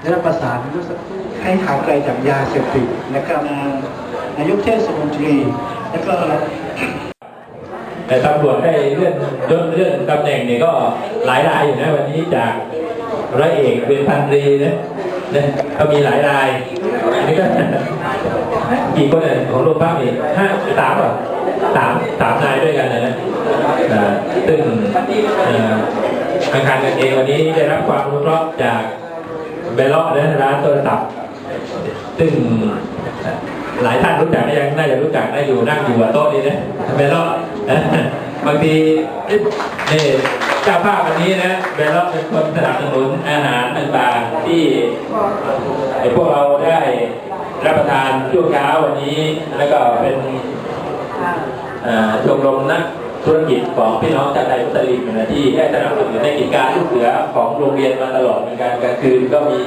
ได้รับประสานเมื่อสักครู่ให้ห่างไกลจากยาเสพติดนะครับนายกเทศมนตรีแล้วก็แต่ตำรวจได้เลื่อนยศเลื่อนตำแหน่งเนี่ยก็หลายรายอยู่นะวันนี้จากร้อยเอกเป็นพันตรีนะนะก็มีหลายรายอันนี้ก็กี่คนเนี่ยของโรงพักนี่ห้าสามเหรอสามสามนายด้วยกันนะนะซึ่งเอ่ออาคารกันเองวันนี้ได้รับความอนุเคราะห์จาก เบลล็อกนะร้านโทรศัพท์ซึ่งหลายท่านรู้จักยังน่าจะรู้จักได้อยู่นั่งอยู่โต๊ะนี้นะเบลล็อกนะบางทีนี่เจ้าภาพวันนี้นะเบลล็อกเป็นคนสนับสนุนอาหารต่างๆที่ไอ้พวกเราได้รับประทานช่วงเช้าวันนี้แล้วก็เป็นชมรมนัก ธุรกิจของพี่น้องชาวไทยมุสลิมนะที่ได้สนับสนุนในกิจการลูกเสือของโรงเรียนมาตลอดเหมือนกันกลางคืนก็มี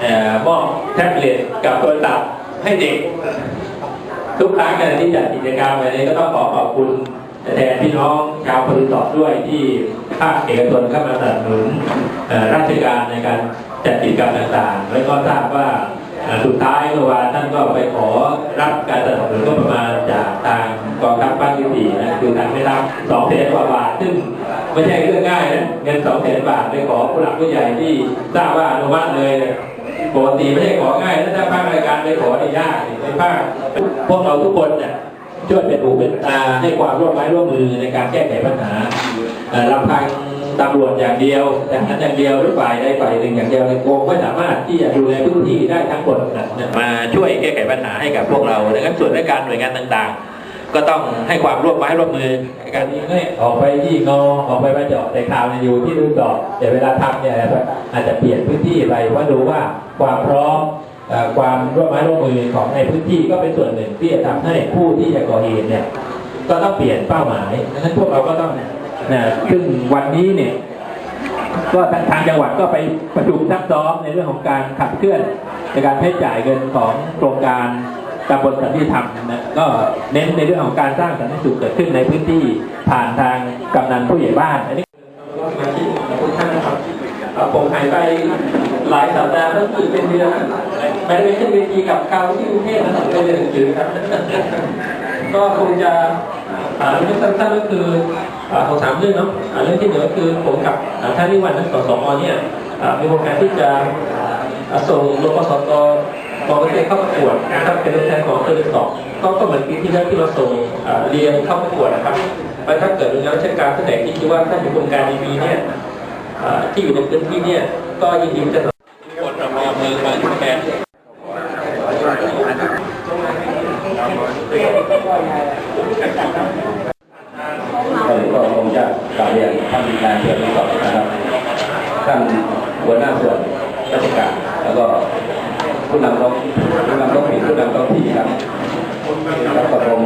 เอ่อมอบแท็บเล็ตกับโทรศัพท์ให้เด็ก ทุกครั้งในที่จัดกิจกรรมแบบนี้ก็ต้องขอขอบคุณแทนพี่น้องชาวบริษัทด้วยที่ภาคเอกชนเข้ามาสนับสนุนราชการในการจัดกิจกรรมต่างๆ แล้วก็ทราบว่า สุดท้ายเมื่อวานท่านก็ไปขอรับการสนับสนุนก็ประมาณจากทางกองทัพภาคที่สี่นะคือทางได้รับสองแสนกว่าบาทซึ่งไม่ใช่เรื่องง่ายนะเงินสองแสนบาทไปขอผู้หลักผู้ใหญ่ที่ทราบว่าอนุมัติเลยปกติไม่ใช่ของ่ายถ้าภาครายการไปขอได้ยากในภาคพวกเราทุกคนเนี่ยช่วยเป็นหูเป็นตาให้ความร่วมไม้ร่วมมือในการแก้ไขปัญหาลำพัง ตำรวจอย่างเดียวทหารอย่างเดียวหรือฝ่ายใดฝ่ายหนึ่งอย่างเดียวในโกงไม่สามารถที่จะดูแลพื้นที่ได้ทั้งหมดมาช่วยแก้ไขปัญหาให้กับพวกเราดังนั้นส่วนราชการหน่วยงานต่างๆ ก็ต้องให้ความร่วมไม้ร่วมมือการนี้ให้ออกไปที่งอออกไปมาเจาะแต่ข่าวเนี่ยอยู่ที่ดูดอกแต่เวลาทำเนี่ยอาจจะเปลี่ยนพื้นที่ไปว่าดูว่าความพร้อมความร่วมไม้ร่วมมือของในพื้นที่ก็เป็นส่วนหนึ่งที่จะทำให้ผู้ที่จะก่อเหตุเนี่ยก็ต้องเปลี่ยนเป้าหมายดังนั้นพวกเราก็ต้อง นะซึ่งวันนี้เนี่ยก็ทางจังหวัดก็ไปประชุมซักซ้อมในเรื่องของการขับเคลื่อนในการใช้จ่ายเงินของโครงการตำบลสันติธรรมนะก็เน้นในเรื่องของการสร้างสันติสุขเกิดขึ้นในพื้นที่ผ่านทางกำนันผู้ใหญ่บ้านอันนี้ก็มาที่ทุกท่านนะครับผมหายไปหลายสัปดาห์ก็คือเป็นเดือนไม่ได้ไปขึ้นเวทีกับเขาที่กรุงเทพนะครับเป็นเรื่องจืดครับก็คงจะอ่าเรื่องสั้นๆก็คือ อ่าของสามเรื่องเนาะเรื่องที่หนึ่งก็คือผมกับท่านนิวันทั้งสอสอเนี่ยมีโครงการที่จะส่งรปสตมอเกษตเข้าประกวดนะครับเป็นตัวแทนของเตอร์สองก็ก็เหมือนปีที่แล้วที่เราส่งเรียนเข้าประกวดนะครับแล้วถ้าเกิดโดยงานราชการท่านไหนที่คิดว่าท่านมีโครงการดีๆเนี่ยที่อยู่ในพื้นที่เนี่ยก็ยินดีจะกดประมามือมาที่แทน ก็ก็คงจะ กาวเรียนท่านนายเพื่อนต่อนะครับท่านหัวหน้าส่วนราชการแล้วก็ผู้นำท้องผู้นำท้องถิ่นผู้นำท้องที่ครับแล้วก็ผม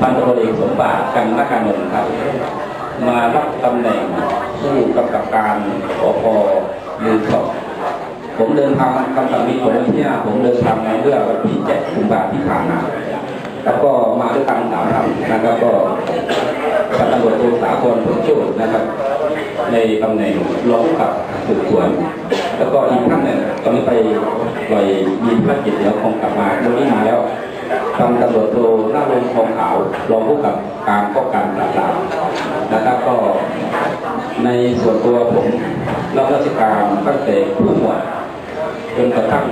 พันตำรวจเอกสมบัติกันนักการเงินครับ มารับตำแหน่งผู้กำกับการสพมือสองผมเดินทางคำสั่งนี้ผมวันที่ห้าผมเดินทางมาเมื่อวันที่เจ็ดกุมภาพันธ์ที่ผ่านมา แล้วก็มาด้วยกันสามท่านนะครับ ก็พันตำรวจโทสาครผลโชดนะครับ ในตำแหน่งรองกับสืบสวน แล้วก็อีกท่านหนึ่งตอนนี้ไปปล่อยมีภารกิจเดี๋ยวคงกลับมาเมื่อนี้มาแล้วพันตำรวจโทหน้ารงทองขาวรองผู้กำกับการป้องกันปราบปรามนะครับก็ในส่วนตัวผมรับราชการตั้งแต่ผู้หมวดจนกระทั่ง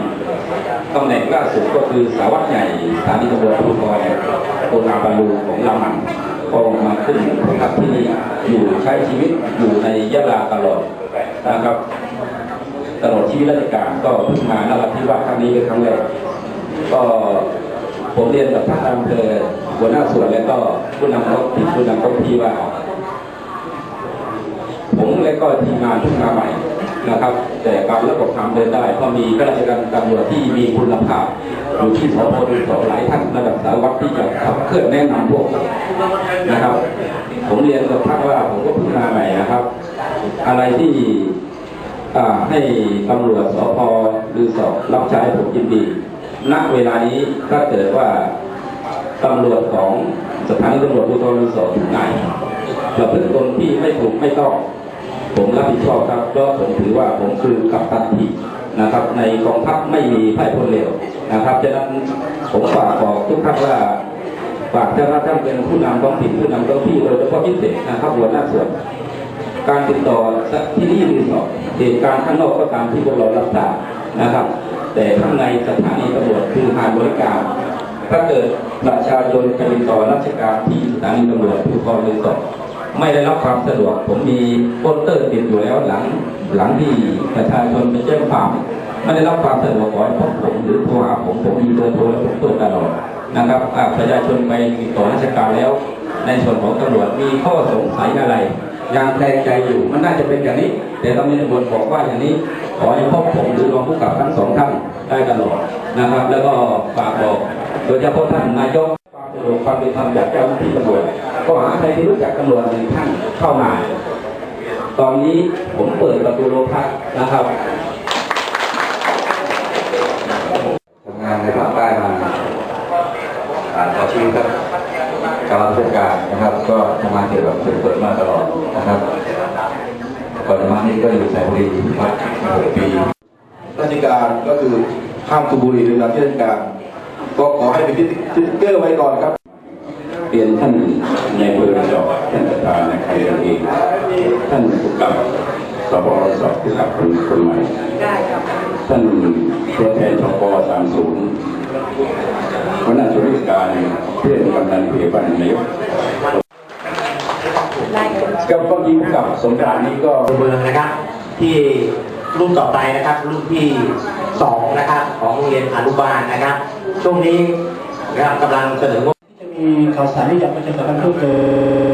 ตำแหน่งล่าสุดก็คือสาวัตรใหญ่สถานีตำรวจภูธรโอนาบาลูของลามันก็มาขึ้นกับที่นี่อยู่ใช้ชีวิตอยู่ในยะลาตลอดนะครับตลอดชีวิตราชการก็เพิ่งมานราธิวาสครั้งนี้เป็นครั้งแรกก็ผมเรียนกับท่านอำเภอหัวหน้าส่วนและก็ผู้นำท้องถิ่นผู้นำท้องที่ว่า ผมและก็ทีมงานทุกมาใหม่ นะครับ แต่การระบบทำเดินได้เพราะมีข้าราชการตำรวจที่มีคุณภาพอยู่ที่สพดูสหลายท่านระดับสารวัตรที่จะขับเคลื่อนแนะนำพวกนะครับ ผมเรียนกับท่านว่าผมก็เพิ่งมาใหม่นะครับ อะไรที่ให้ตำรวจสพหรือสอบรับใช้ผมยินดีณเวลานี้ถ้าเกิดว่าตำรวจของสถานีตำรวจภูธรหรือสอบทุกนายประพฤติตนที่ไม่ถูกไม่ต้อง ผมรับผิดชอบครับเพราะผมถือว่าผมคือกัปตันทีมนะครับ ในกองทัพไม่มีพ่ายพ้นเร็วนะครับฉะนั้นผมฝากบอกทุกท่านว่าฝากเจ้าหน้านเป็นผู้นำท้องถิ่นผู้นำท้องที่โดยเฉพาะพิเศษนะครับหัวหน้าส่วน การติดต่อที่นี่รีสอร์ทเหตุการณ์ข้างนอกก็ตามที่พวกเรารับทราบนะครับ แต่ข้างในสถานีตำรวจคือหารบริการถ้าเกิดประชาชนไปติดต่อราชการที่สถานีตำรวจภูธรรีสอร์ท ไม่ได้รับความสะดวก ผมมีโปสเตอร์ติดอยู่แล้วหลังหลังที่ประชาชนไปแจ้งความไม่ได้รับความสะดวกขอให้พบผมหรือโทรหาผมผมมีเบอร์โทรและผมโทรตลอดนะครับประชาชนไปติดต่อราชการแล้ว ในส่วนของตำรวจมีข้อสงสัยอะไรยังแคลงใจอยู่มันน่าจะเป็นอย่างนี้ แต่เราไม่ได้บนบอกว่าอย่างนี้ ขอให้พบผมหรือรองผู้กับทั้งสองท่านได้ตลอดนะครับ แล้วก็ฝากบอกโดยเฉพาะท่านนายกความสะดวกความเป็นธรรมจากเจ้าหน้าที่ตำรวจ ก็หาใครที่รู้จักตำรวจหนึ่งท่านเข้ามา ตอนนี้ผมเปิดประตูโรงพักนะครับทำงานในภาคใต้มาอ่านอาชีพครับการรับราชการนะครับ ก็ทำงานเกี่ยวกับเปิดมาตลอดนะครับก่อนมานี้ก็อยู่สายบุรีมาหกปีราชการก็คือห้ามสูบบุหรี่ในรับราชการก็ขอให้เป็นสติ๊กเกอร์ไว้ก่อนครับ เปลี่ยนท่านในายอำเภอจอบท่านประธานในใครเองท่านผู้กับสบสอบผู้กับคนคนใหม่ท่านตัวแทนชปสามศูนย์หัวหน้าส่วนราชการเพื่อนกำนันเพียบันนายกกับก็ยิงกับสงกรานต์นี้ก็เมืองนะครับ ที่รุ่นต่อไปนะครับรุ่นที่สองนะครับของโรงเรียนอนุบาลนะครับ ช่วงนี้นะครับกำลังเสนอ มีข่าวสารที่อยากประชาสัมพันธ์เพิ่มเติม